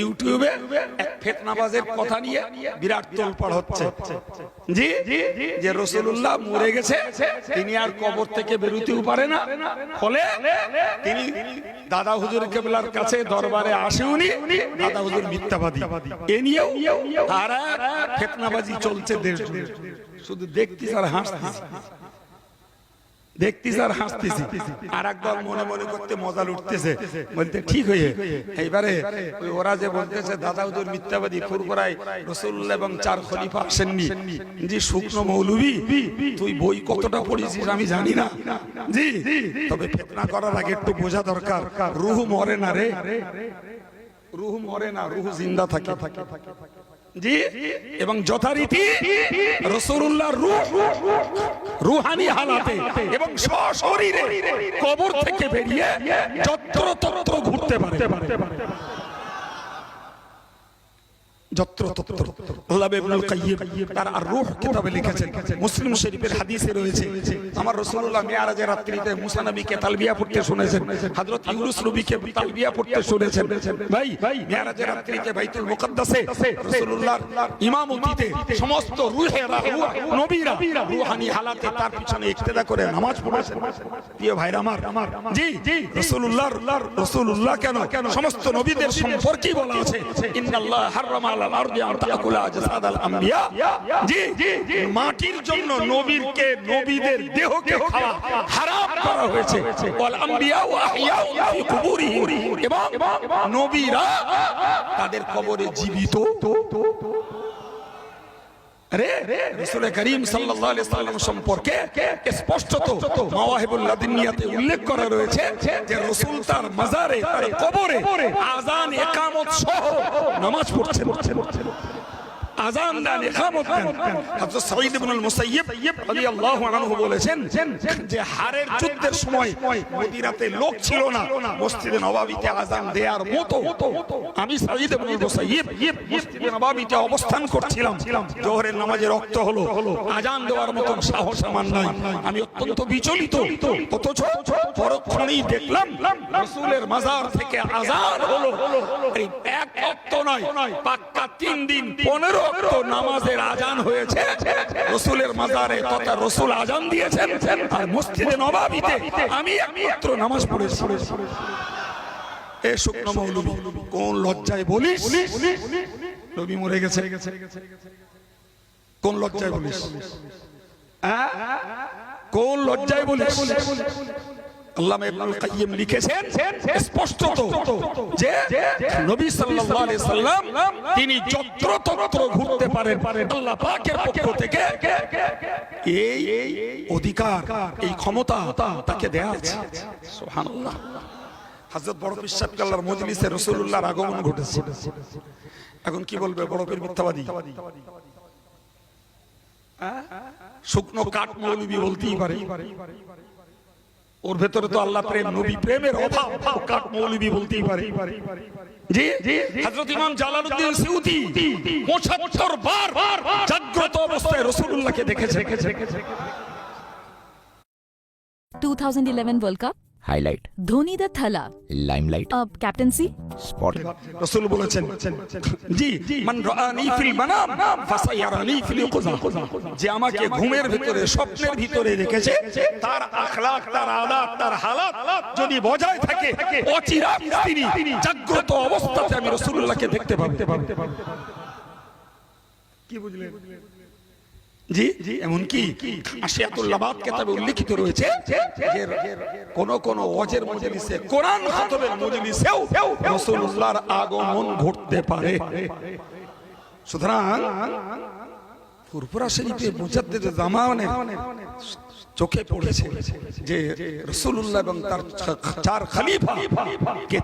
ইউটিউবে এক ফেতনাবাজের কথা নিয়ে বিরাট তোলপাড় হচ্ছে। জি? যে রসুল্লাহ মরে গেছে, তিনি আর কবর থেকে বেরোতেও পারে না। ফলে তিনি দাদা হুজুর কেবলার কাছে দরবারে আসেওনি দাদা হুজুর মিথ্যাবাদী। এ নিয়েও তারা ফেতনাবাজি চলছে দেশ। শুধু দেখতিস আর হাসতিস দেখতিস আর হাসতেছি আর একদল মনে মনে করতে মজা লুটতেছে। বলতে ঠিক হয়ে এইবারে ওই ওরা যে বলতেছে দাদা হুজুর মিথ্যাবাদী ফুরফুরাই রসুল্লাহ এবং চার খলিফা আসেননি। জি শুকনো মৌলবি তুই বই কতটা পড়েছিস আমি জানি না। জি তবে ফেতনা করার আগে একটু বোঝা দরকার। রুহু মরে না রে। রুহু মরে না রুহু জিন্দা থাকে। জি এবং যথারীতি রসুল্লাহ রূহ। রুহানি হালাতে এবং সশরীরে কবর থেকে বেরিয়ে যত্র তত্র ঘুরতে পারে। যত্র আল্লাহ ইবনুল কাইয়্যিম তার আর রূহ কিতাবে লিখেছেন। মুসলিম শরীফের হাদিসে রয়েছে। আমার রাসূলুল্লাহ মিরাজের রাত্রিতে মুসা নবীকে তালবিয়া পড়তে শুনেছেন। হযরত ইউনুস নবীকে তালবিয়া পড়তে শুনেছেন। ভাই মিরাজের রাত্রিতে বাইতুল মুকদ্দাসে রাসূলুল্লাহর ইমামতিতে সমস্ত রূহেরা রূহ নবীরা রূহানি হালাতে তার পিছনে ইক্তেদা করে নামাজ পড়েছেন। প্রিয় ভাইরা আমার জি রাসূলুল্লাহ রাসূলুল্লাহ কেন? সমস্ত নবীদের সম্পর্কেই বলা আছে। ইন্নাল্লাহ আলাল আরদি আন তাকুলা আজসাদাল আম্বিয়া। জি মাটির জন্য নবীরকে নবীদের দেহকে খাওয়া হারাম করা হয়েছে। ওয়াল আম্বিয়া ওয়া আহইয়া ফি কুবুরিহিম। এবং নবীরা তাদের কবরে জীবিত। আরে রাসূল করিম সাল্লাল্লাহু আলাইহি সাল্লাম সম্পর্কে স্পষ্টত মাওয়াহিবুল লাদুনিয়াতে উল্লেখ করা রয়েছে যে রাসূল তার মাজারে তার কবরে আযান ইকামত সহ নামাজ পড়ছেন। আজান দেন দেন সাঈদ ইবনে মুসাইয়্যিব রাদিয়াল্লাহু আনহু বলেছেন যে হারের যুদ্ধের সময় মদিনাতে লোক ছিল না মসজিদে নববীতে আজান দেওয়ার মতো। আমি সাঈদ ইবনে মুসাইয়্যিব মসজিদে নববীতে অবস্থান করছিলাম। জোহরের নামাজে রক্ত হলো। আজান দেওয়ার মতো সাহস আমার নাই। আমি অত্যন্ত বিচলিত। অথচ পরক্ষণেই দেখলাম রাসূলের মাজার থেকে আজান হলো। এই এক অক্ত নয় পাক্কা তিন দিন পনেরো অক্ত নামাজের আজান হয়েছে। রসুলের মাজারে তথা রসুল আজান দিয়েছেন। আর মসজিদে নবাবিতে আমি একমাত্র নামাজ পড়েছি। এ শুকনো মৌলবি, কোন লজ্জায় বলিস? নবী মরে গেছে। কোন লজ্জায় বলিস? হ্যাঁ? কোন লজ্জায় বলিস? আল্লামা ইবনুল কাইয়্যিম লিখেছেন স্পষ্টত যে নবী সাল্লাল্লাহু আলাইহি সাল্লাম তিনি যত্র তত্র ঘুরতে পারেন আল্লাহ পাকের পক্ষ থেকে এই অধিকার এই ক্ষমতা তাকে দেয়া আছে। সুবহানাল্লাহ। হযরত বড় পীর সাহেব আল্লাহর মজলিসে রাসূলুল্লাহর আগমন ঘটেছে। এখন কি বলবে বড় পীর মিথ্যাবাদী? হ্যাঁ? শুকনো কাঠ মৌলবি বলতেই পারে। ওর ভেতরে তো আল্লাহ প্রেম নবী প্রেমের অভাব মৌলবি বলতেই পারে। জি হযরত ইমাম জালালউদ্দিন সিউতি 75 বার জাগ্রত অবস্থায় রাসূলুল্লাহকে দেখেছে 2011 World Cup, highlight, Dhoni the Thala, limelight. captaincy, spot, রাসূল বলেছেন জি মান রাআনি ফিল মানাম ফাসায়ারানি ফিল ইয়াকুযা যে আমাকে ঘুমের ভিতরে স্বপ্নের ভিতরে রেখেছে তার আখলাক তার আদাব তার হালাত যদি বজায় থাকে অচিরাত তিনি জাগ্রত অবস্থাতে আমি রাসূলুল্লাহকে দেখতে পাবো। কি বুঝলেন? জি জি এমন কি আশিয়াতুল্লাবাদ রয়েছে কোন কোন ওয়াজের কোরআন আগমন ঘটতে পারে। সুতরাং ফুরফুরা চোখে পড়েছে যে রাসূলুল্লাহ এবং তার চার খলিফা কে